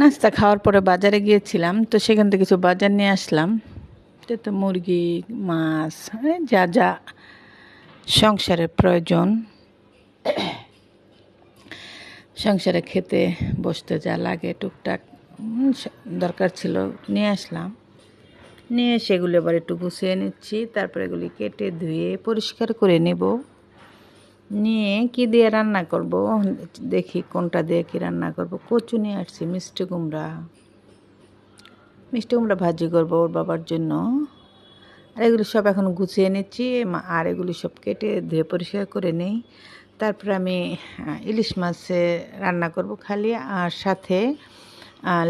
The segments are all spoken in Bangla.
নাস্তা খাওয়ার পরে বাজারে গিয়েছিলাম, তো সেখান থেকে কিছু বাজার নিয়ে আসলাম। তো মুরগি, মাছ যা যা সংসারের প্রয়োজন। সংসারে খেতে বসতে যা লাগে, টুকটাক দরকার ছিল, নিয়ে আসলাম। নিয়ে সেগুলো এবার একটু গুছিয়ে নিচ্ছি, তারপরে এগুলি কেটে ধুয়ে পরিষ্কার করে নেব। নিয়ে কি দিয়ে রান্না করব? দেখি কোনটা দিয়ে কি রান্না করব। কচু নিয়ে আসছি, মিষ্টি কুমড়া। মিষ্টি কুমড়া ভাজি করব ওর বাবার জন্য। আর এগুলি সব এখন গুছিয়ে নিচ্ছি আর এগুলি সব কেটে ধুয়ে পরিষ্কার করে নেই। তারপর আমি ইলিশ মাছে রান্না করব খালি। আর সাথে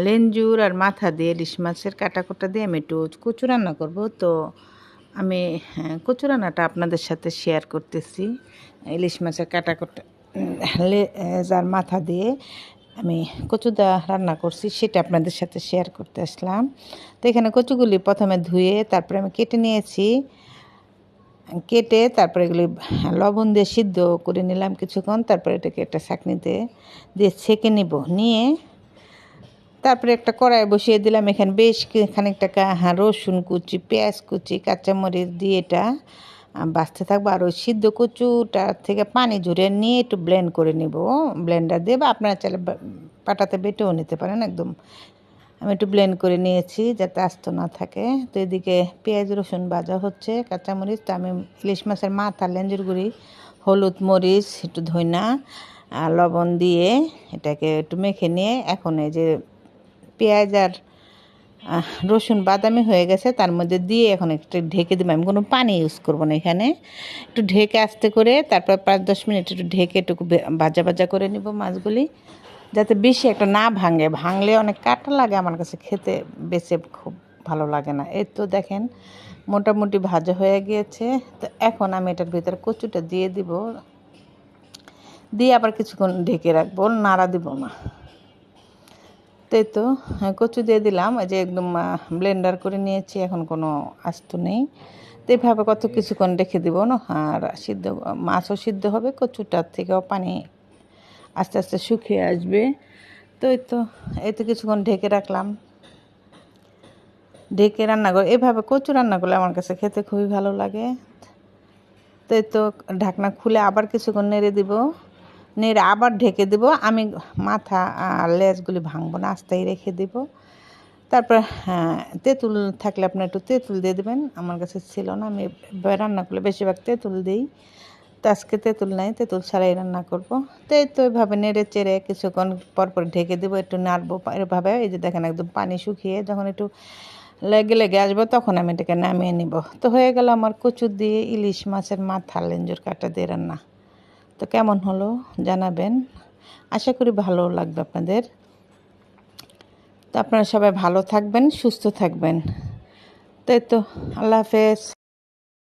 লেঞ্জুর আর মাথা দিয়ে ইলিশ মাছের কাটা কোটা দিয়ে আমি একটু কচু রান্না করব। তো আমি হ্যাঁ, কচু রান্নাটা আপনাদের সাথে শেয়ার করতেছি। ইলিশ মাছের কাটা কোটা যার মাথা দিয়ে আমি কচুদা রান্না করছি সেটা আপনাদের সাথে শেয়ার করতে আসলাম। তো এখানে কচুগুলি প্রথমে ধুয়ে তারপরে আমি কেটে নিয়েছি। কেটে তারপরে এগুলি লবণ দিয়ে সিদ্ধ করে নিলাম কিছুক্ষণ তারপরে এটাকে একটা ছাঁকনিতে দিয়ে ছেঁকে নিব। নিয়ে তারপরে একটা কড়াই বসিয়ে দিলাম। এখানে বেশ খানিকটা হ্যাঁ, রসুন কুচি পেঁয়াজ কুচি কাঁচামরিচ দিয়ে এটা বাঁচতে থাকব। আর ওই সিদ্ধ কচুটা থেকে পানি ঝরিয়ে নিয়ে একটু ব্লেন্ড করে নিব। ব্লেন্ডার দিয়ে বা আপনারা চাইলে পাটাতে বেটেও নিতে পারেন একদম। আমি একটু ব্লেন্ড করে নিয়েছি যাতে আস্ত না থাকে। তো এদিকে পেঁয়াজ রসুন ভাজা হচ্ছে কাঁচামরিচ। তো আমি ইলিশ মাছের মাথা লেঞ্জুর গুঁড়ি হলুদ মরিচ একটু ধইনা লবণ দিয়ে এটাকে একটু মেখে নিয়ে এখন এই যে পেঁয়াজ আর রসুন, বাদামি হয়ে গেছে। তার মধ্যে দিয়ে এখন একটু ঢেকে দেবো। আমি কোনো পানি ইউজ করব না এখানে। একটু ঢেকে আস্তে করে তারপর পাঁচ দশ মিনিট একটু ঢেকে একটু ভাজা ভাজা করে নিব মাছগুলি। যাতে বেশি একটা না ভাঙে। ভাঙলে অনেক কাটা লাগে আমার কাছে খেতে। বেছে খুব ভালো লাগে না। এই তো দেখেন, মোটামুটি ভাজা হয়ে গিয়েছে। তো এখন আমি এটার ভিতরে কচুটা দিয়ে দিব। দিয়ে আবার কিছুক্ষণ ঢেকে রাখব। নাড়া দিব না। তাই তো হ্যাঁ, কচু দিয়ে দিলাম। যে একদম ব্লেন্ডার করে নিয়েছি এখন কোনো আস্ত নেই। তো এইভাবে কত কিছুক্ষণ রেখে দিব না? আর সিদ্ধ মাছও সিদ্ধ হবে কচুটার থেকেও পানি আস্তে আস্তে শুকিয়ে আসবে। তো এই তো এই তো কিছুক্ষণ ঢেকে রাখলাম। ঢেকে রান্না করে এভাবে কচু রান্না করলে আমার কাছে খেতে খুবই ভালো লাগে। তো এই তো ঢাকনা খুলে আবার কিছুক্ষণ নেড়ে দিব। নেড়ে আবার ঢেকে দিব। আমি মাথা আর লেজগুলি ভাঙবো না, আস্তেই রেখে দিব। তারপর হ্যাঁ তেঁতুল থাকলে আপনি একটু তেঁতুল দিয়ে দেবেন। আমার কাছে ছিল না, আমি রান্না করলে বেশিরভাগ তেঁতুল দিই। তো আজকে তেঁতুল নাই, তেঁতুল ছাড়াই রান্না করব। তো এই তো এভাবে নেড়ে চেড়ে কিছুক্ষণ পর পর ঢেকে দেবো, একটু নাড়বো এভাবে। এই যে দেখেন একদম পানি শুকিয়ে যখন একটু লেগে লেগে আসব, তখন আমি এটাকে নামিয়ে নিব। তো হয়ে গেল আমার কচু দিয়ে ইলিশ মাছের মাথা লেঞ্জুর কাটা দিয়ে রান্না। তো কেমন হলো? জানাবেন। আশা করি ভালো লাগবে আপনাদের। তো আপনারা সবাই ভালো থাকবেন, সুস্থ থাকবেন। তাই তো, আল্লাহ হাফেজ।